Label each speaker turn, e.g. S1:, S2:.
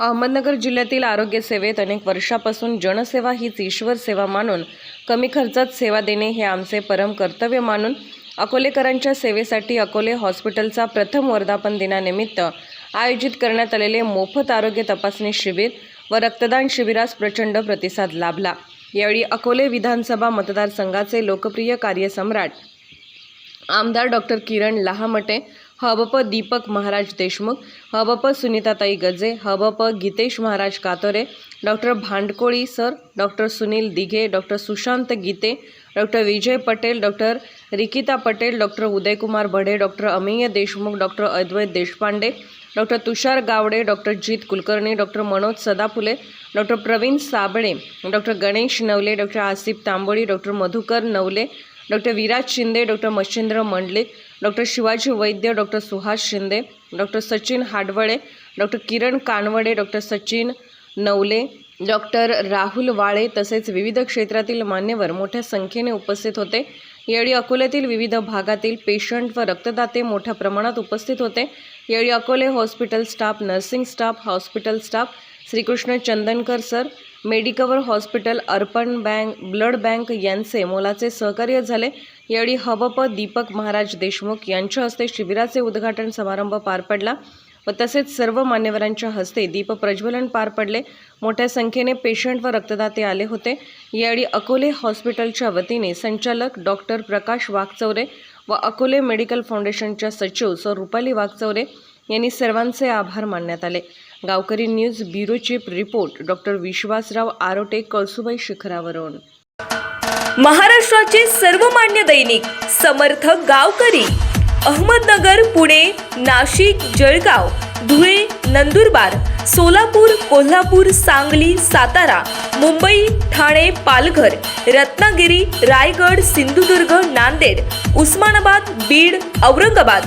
S1: अहमदनगर जिल्ह्यातील आरोग्य सेवेत अनेक वर्षापासून जनसेवा हीच ईश्वर सेवा मानून कमी खर्चात सेवा देणे हे आमचे परम कर्तव्य मानून अकोलेकरांच्या सेवेसाठी अकोले हॉस्पिटलचा प्रथम वर्धापन दिनानिमित्त आयोजित करण्यात आलेले मोफत आरोग्य तपासणी शिबिर व रक्तदान शिबिरास प्रचंड प्रतिसाद लाभला. यावेळी अकोले विधानसभा मतदारसंघाचे लोकप्रिय कार्यसम्राट आमदार डॉक्टर किरण लहामटे हबप दीपक महाराज देशमुख हबप सुनीताताई Gaje हबप Geetesh Maharaj Katore doctor Bhandkoli sir doctor Sunil Dighe doctor Sushant Gite doctor Vijay Patel doctor Rikita Patel doctor Udaykumar Bhade doctor Amey Deshmukh doctor Advait Deshpande doctor Tushar Gawade doctor Jeet Kulkarni doctor Manoj Sadaphule doctor Pravin Sable doctor Ganesh Navale doctor Asif Tamboli doctor Madhukar Navale doctor Viraj Shinde doctor Machhindra Mandlik doctor Shivaji Vaidya doctor Suhas Shinde doctor Sachin Hadwale doctor Kiran Kanwade doctor Sachin Navale doctor Rahul Wale तसेच विविध क्षेत्रातील मान्यवर मोठ्या संख्येने उपस्थित होते. यावेळी अकोल्यातील विविध भागातील पेशंट व रक्तदाते मोठ्या प्रमाणात उपस्थित होते. यावेळी Akole hospital staff nursing staff hospital staff Shrikrishna Chandankar sir Medicover hospital Arpan bank blood bank यांचे मोलाचे सहकार्य झाले. यावेळी हबप दीपक महाराज देशमुख यांच्या हस्ते शिबिराचे उद्घाटन समारंभ पार पडला व तसेच सर्व मान्यवरांच्या हस्ते दीप प्रज्वलन पार पडले. मोठ्या संख्येने पेशंट व रक्तदाते आले होते. यावेळी अकोले हॉस्पिटलच्या वतीने संचालक डॉक्टर प्रकाश वाघचौरे व अकोले मेडिकल फाउंडेशनच्या सचिव सौ रुपाली वाघचौरे यांनी सर्वांचे आभार मानण्यात आले. Gaonkari news bureau chief report doctor Vishwasrao Arote Kalsubai शिखरावरून.
S2: महाराष्ट्राचे सर्वमान्य दैनिक समर्थ गावकरी अहमदनगर पुणे नाशिक जळगाव धुळे नंदुरबार सोलापूर कोल्हापूर सांगली सातारा मुंबई ठाणे पालघर रत्नागिरी रायगड सिंधुदुर्ग नांदेड उस्मानाबाद बीड औरंगाबाद